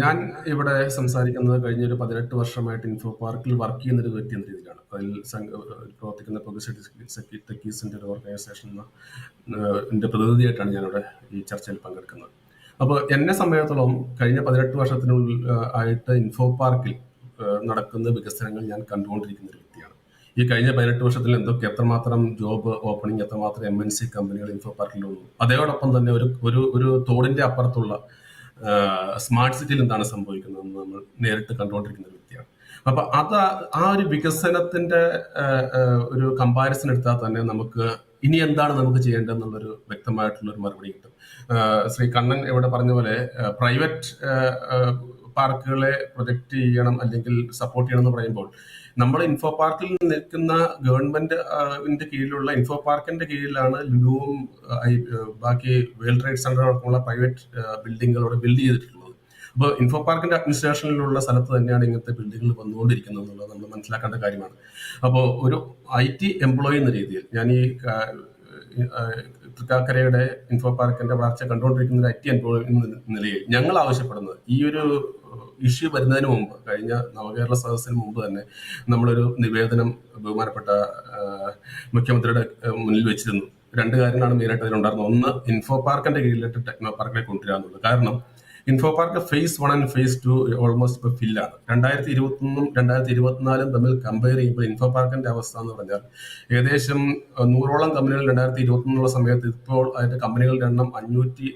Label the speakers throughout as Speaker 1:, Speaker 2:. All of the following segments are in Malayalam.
Speaker 1: ഞാൻ ഇവിടെ സംസാരിക്കുന്നത് കഴിഞ്ഞ ഒരു പതിനെട്ട് വർഷമായിട്ട് ഇൻഫോ പാർക്കിൽ വർക്ക് ചെയ്യുന്ന ഒരു വ്യക്തി എന്ന രീതിയിലാണ്. അതിൽ പ്രവർത്തിക്കുന്ന പബ്ലിസിറ്റി ടെക്കീസിന്റെ ഒരു ഓർഗനൈസേഷൻ എന്ന പ്രതിനിധിയായിട്ടാണ് ഞാനിവിടെ ഈ ചർച്ചയിൽ പങ്കെടുക്കുന്നത്. അപ്പോൾ എന്നെ സംബന്ധിച്ചിടത്തോളം കഴിഞ്ഞ പതിനെട്ട് വർഷത്തിനുള്ളിൽ ആയിട്ട് ഇൻഫോ പാർക്കിൽ നടക്കുന്ന വികസനങ്ങൾ ഞാൻ കണ്ടുകൊണ്ടിരിക്കുന്ന ഒരു വ്യക്തിയാണ്. ഈ കഴിഞ്ഞ പതിനെട്ട് വർഷത്തിൽ എന്തൊക്കെ എത്രമാത്രം ജോബ് ഓപ്പണിംഗ് എത്രമാത്രം എം എൻ സി കമ്പനികൾ ഇൻഫോ പാർക്കിലുള്ളൂ അതോടൊപ്പം തന്നെ ഒരു ഒരു ഒരു തോടിന്റെ അപ്പുറത്തുള്ള സ്മാർട്ട് സിറ്റിയിൽ എന്താണ് സംഭവിക്കുന്നതെന്ന് നമ്മൾ നേരിട്ട് കണ്ടുകൊണ്ടിരിക്കുന്ന ഒരു വ്യക്തിയാണ്. അപ്പൊ അത് ആ ഒരു വികസനത്തിന്റെ ഒരു കമ്പാരിസൺ എടുത്താൽ തന്നെ നമുക്ക് ഇനി എന്താണ് നമുക്ക് ചെയ്യേണ്ടതെന്നുള്ളൊരു വ്യക്തമായിട്ടുള്ള ഒരു മറുപടി കിട്ടും. ശ്രീ കണ്ണൻ ഇവിടെ പറഞ്ഞ പോലെ പ്രൈവറ്റ് പാർക്കുകളെ പ്രൊജക്ട് ചെയ്യണം അല്ലെങ്കിൽ സപ്പോർട്ട് ചെയ്യണം എന്ന് പറയുമ്പോൾ നമ്മൾ ഇൻഫോ പാർക്കിൽ നിൽക്കുന്ന ഗവൺമെന്റ് ന്റെ കീഴിലുള്ള ഇൻഫോ പാർക്കിന്റെ കീഴിലാണ് ലുലുവും ബാക്കി വേൾഡ് ട്രേഡ് സെന്റർ അടക്കമുള്ള പ്രൈവറ്റ് ബിൽഡിങ്ങുകളോട് ബിൽഡ് ചെയ്തിട്ടുള്ളത്. അപ്പോൾ ഇൻഫോ പാർക്കിന്റെ അഡ്മിനിസ്ട്രേഷനിലുള്ള സ്ഥലത്ത് തന്നെയാണ് ഇങ്ങനത്തെ ബിൽഡിങ്ങുകൾ വന്നുകൊണ്ടിരിക്കുന്നത് എന്നുള്ളത് നമ്മൾ മനസ്സിലാക്കേണ്ട കാര്യമാണ്. അപ്പോൾ ഒരു ഐ ടി എംപ്ലോയി എന്ന രീതിയിൽ ഞാൻ ഈ തൃക്കാക്കരയുടെ ഇൻഫോ പാർക്കിന്റെ വളർച്ച കണ്ടുകൊണ്ടിരിക്കുന്ന ഒരു അറ്റി അനുഭവം നിലയിൽ. ഞങ്ങൾ ആവശ്യപ്പെടുന്നത് ഈ ഒരു ഇഷ്യൂ വരുന്നതിന് മുമ്പ് കഴിഞ്ഞ നവകേരള സദസ്സിന് മുമ്പ് തന്നെ നമ്മളൊരു നിവേദനം ബഹുമാനപ്പെട്ട മുഖ്യമന്ത്രിയുടെ മുന്നിൽ വെച്ചിരുന്നു. രണ്ട് കാര്യങ്ങളാണ് മെയിനായിട്ട് അതിലുണ്ടായിരുന്നത്. ഒന്ന് ഇൻഫോ പാർക്കിന്റെ കീഴിലിട്ട് ടെക്നോ പാർക്കിനെ കൊണ്ടുവരിക എന്നുള്ളത് കാരണം info park phase one and phase two almost ഇപ്പോൾ ഫില്ലാണ് രണ്ടായിരത്തി ഇരുപത്തൊന്നും രണ്ടായിരത്തി ഇരുപത്തിനാലും തമ്മിൽ കമ്പയർ ചെയ്യുമ്പോൾ ഇൻഫോ പാർക്കിന്റെ അവസ്ഥ എന്ന് പറഞ്ഞാൽ ഏകദേശം നൂറോളം കമ്പനികൾ രണ്ടായിരത്തി ഇരുപത്തൊന്നുള്ള സമയത്ത് ഇപ്പോൾ അതിന്റെ കമ്പനികളുടെ എണ്ണം അഞ്ഞൂറ്റി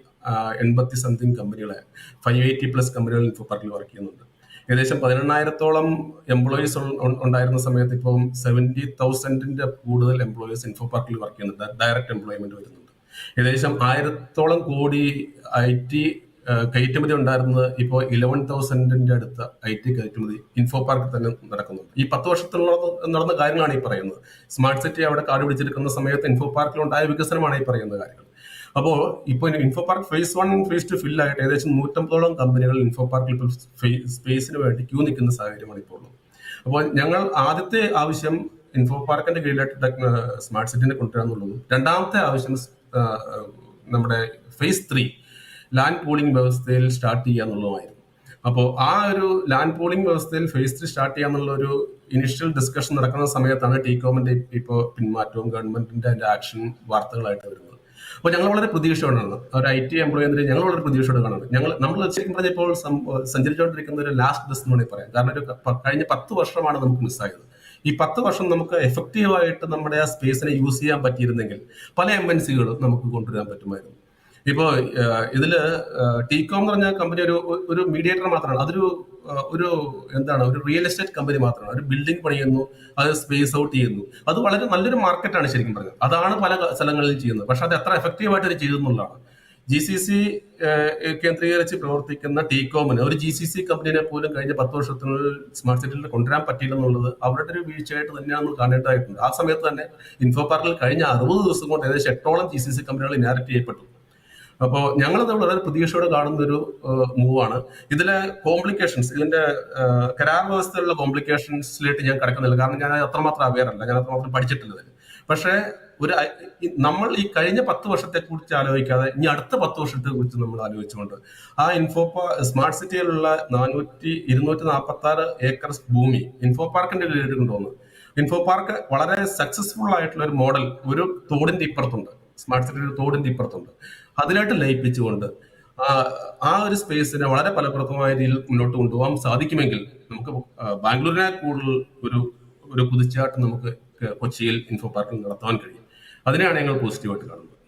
Speaker 1: എൺപത്തി സംതിങ് കമ്പനികളെ ഫൈവ് എയ്റ്റി പ്ലസ് കമ്പനികൾ ഇൻഫോ പാർക്കിൽ വർക്ക് ചെയ്യുന്നുണ്ട്. ഏകദേശം പതിനെണ്ണായിരത്തോളം എംപ്ലോയീസ് ഉണ്ടായിരുന്ന സമയത്ത് ഇപ്പം സെവന്റി തൗസൻഡിന്റെ കൂടുതൽ എംപ്ലോയീസ് ഇൻഫോ പാർക്കിൽ വർക്ക് ചെയ്യുന്നുണ്ട്. ഡയറക്റ്റ് എംപ്ലോയ്മെന്റ് വരുന്നുണ്ട്. ഏകദേശം ആയിരത്തോളം കോടി ഐ ടി കയറ്റുമതി ഉണ്ടായിരുന്നത് ഇപ്പോൾ ഇലവൻ തൗസൻഡിന്റെ അടുത്ത ഐ ടി കയറ്റുമതി ഇൻഫോ പാർക്കിൽ തന്നെ നടക്കുന്നുണ്ട്. ഈ പത്ത് വർഷത്തിലുള്ള നടന്ന കാര്യങ്ങളാണ് ഈ പറയുന്നത്. സ്മാർട്ട് സിറ്റി അവിടെ കാട് പിടിച്ചെടുക്കുന്ന സമയത്ത് ഇൻഫോ പാർക്കിൽ ഉണ്ടായ വികസനമാണ് ഈ പറയുന്ന കാര്യങ്ങൾ. അപ്പോൾ ഇപ്പോൾ info park phase one phase two ഫില്ലായിട്ട് ഏകദേശം നൂറ്റമ്പതോളം കമ്പനികൾ ഇൻഫോ പാർക്കിൽ ഇപ്പോൾ സ്പേസിന് വേണ്ടി ക്യൂ നിൽക്കുന്ന സാഹചര്യമാണ് ഇപ്പോൾ ഉള്ളത്. അപ്പോൾ ഞങ്ങൾ ആദ്യത്തെ ആവശ്യം ഇൻഫോ പാർക്കിന്റെ കീഴിലായിട്ട് സ്മാർട്ട് സിറ്റിനെ കൊണ്ടുവരാന്നുള്ളതും രണ്ടാമത്തെ ആവശ്യം നമ്മുടെ ഫേസ് ത്രീ ലാൻഡ് പോളിംഗ് വ്യവസ്ഥയിൽ സ്റ്റാർട്ട് ചെയ്യുക എന്നുള്ളതുമായിരുന്നു. അപ്പോൾ ആ ഒരു ലാൻഡ് പോളിംഗ് വ്യവസ്ഥയിൽ ഫേസ് ത്രീ സ്റ്റാർട്ട് ചെയ്യുക എന്നുള്ള ഒരു ഇനിഷ്യൽ ഡിസ്കഷൻ നടക്കുന്ന സമയത്താണ് ടീകോമിന്റെ ഇപ്പോൾ പിന്മാറ്റവും ഗവൺമെന്റിന്റെ അതിന്റെ ആക്ഷൻ വാർത്തകളായിട്ട് വരുന്നത്. അപ്പോൾ ഞങ്ങൾ വളരെ പ്രതീക്ഷയോടാണ് ഒരു ഐ ടി എംപ്ലോയി എന്നൊരു ഞങ്ങൾ വളരെ പ്രതീക്ഷയോടെ കാണുന്നത് ഞങ്ങൾ നമ്മൾ ശരിക്കും പറഞ്ഞാൽ ഇപ്പോൾ സഞ്ചരിച്ചുകൊണ്ടിരിക്കുന്ന ഒരു ലാസ്റ്റ് ബസ് എന്ന് വേണമെങ്കിൽ പറയാം. കാരണം ഒരു കഴിഞ്ഞ പത്ത് വർഷമാണ് നമുക്ക് മിസ്സായത് ഈ പത്ത് വർഷം നമുക്ക് എഫക്റ്റീവായിട്ട് നമ്മുടെ ആ സ്പേസിനെ യൂസ് ചെയ്യാൻ പറ്റിയിരുന്നെങ്കിൽ പല എം എൻ സികളും നമുക്ക് കൊണ്ടുവരാൻ പറ്റുമായിരുന്നു. ഇപ്പോ ഏഹ്, ഇതിൽ ടീകോം എന്ന് പറഞ്ഞ കമ്പനി ഒരു ഒരു മീഡിയേറ്റർ മാത്രമാണ്. അതൊരു ഒരു എന്താണ് ഒരു റിയൽ എസ്റ്റേറ്റ് കമ്പനി മാത്രമാണ്. ഒരു ബിൽഡിംഗ് പണിയുന്നു അത് സ്പേസ് ഔട്ട് ചെയ്യുന്നു. അത് വളരെ നല്ലൊരു മാർക്കറ്റാണ് ശരിക്കും പറഞ്ഞത് അതാണ് പല സ്ഥലങ്ങളിലും ചെയ്യുന്നത്. പക്ഷെ അത് എത്ര എഫക്റ്റീവായിട്ട് അത് ചെയ്തെന്നുള്ളതാണ് ജി സി സി കേന്ദ്രീകരിച്ച് പ്രവർത്തിക്കുന്ന ടീകോമിന് ഒരു ജി സി സി കമ്പനിനെ പോലും കഴിഞ്ഞ പത്ത് വർഷത്തിനുള്ളിൽ സ്മാർട്ട് സിറ്റിയിൽ കൊണ്ടുവരാൻ പറ്റിയില്ലെന്നുള്ളത് അവരുടെ ഒരു വീഴ്ചയായിട്ട് തന്നെയാണ് നമ്മൾ കാണേണ്ടതായിട്ടുണ്ട്. ആ സമയത്ത് തന്നെ ഇൻഫോ പാർക്കിൽ കഴിഞ്ഞ അറുപത് ദിവസം കൊണ്ട് ഏകദേശം എട്ടോളം ജി സി സി കമ്പനികൾ ഇനാരറ്റ് ചെയ്യപ്പെട്ടു. അപ്പോൾ ഞങ്ങളത് വളരെ പ്രതീക്ഷയോടെ കാണുന്ന ഒരു മൂവാണ്. ഇതിലെ കോംപ്ലിക്കേഷൻസ് ഇതിന്റെ കരാർ വ്യവസ്ഥയിലുള്ള കോംപ്ലിക്കേഷൻസിലേക്ക് ഞാൻ കിടക്കുന്നില്ല. കാരണം ഞാൻ അത്രമാത്രം അവെയർ അല്ല. ഞാൻ അത്രമാത്രം പഠിച്ചിട്ടില്ല പക്ഷേ ഒരു നമ്മൾ ഈ കഴിഞ്ഞ പത്ത് വർഷത്തെ കുറിച്ച് ആലോചിക്കാതെ ഇനി അടുത്ത പത്ത് വർഷത്തെ കുറിച്ച് നമ്മൾ ആലോചിച്ചുകൊണ്ട് ആ ഇൻഫോപ്പ സ്മാർട്ട് സിറ്റിയിലുള്ള നാനൂറ്റി ഇരുന്നൂറ്റി നാൽപ്പത്തി ആറ് ഏക്കർ ഭൂമി ഇൻഫോ പാർക്കിന്റെ കൊണ്ടുവന്നു ഇൻഫോ പാർക്ക് വളരെ സക്സസ്ഫുൾ ആയിട്ടുള്ള ഒരു മോഡൽ ഒരു തോടിന്റെ ഇപ്പുറത്തുണ്ട്. സ്മാർട്ട് സിറ്റിയുടെ ഒരു തോടിന്റെ ഇപ്പുറത്തുണ്ട്. അതിലായിട്ട് ലയിപ്പിച്ചുകൊണ്ട് ആ ഒരു സ്പേസിനെ വളരെ ഫലപ്രദമായ രീതിയിൽ മുന്നോട്ട് കൊണ്ടുപോകാൻ സാധിക്കുമെങ്കിൽ നമുക്ക് ബാംഗ്ലൂരിനെ കൂടുതൽ ഒരു ഒരു കുതിച്ചാട്ടം നമുക്ക് കൊച്ചിയിൽ ഇൻഫോ പാർക്കിൽ നടത്താൻ കഴിയും. അതിനെയാണ് ഞങ്ങൾ പോസിറ്റീവായിട്ട് കാണുന്നത്.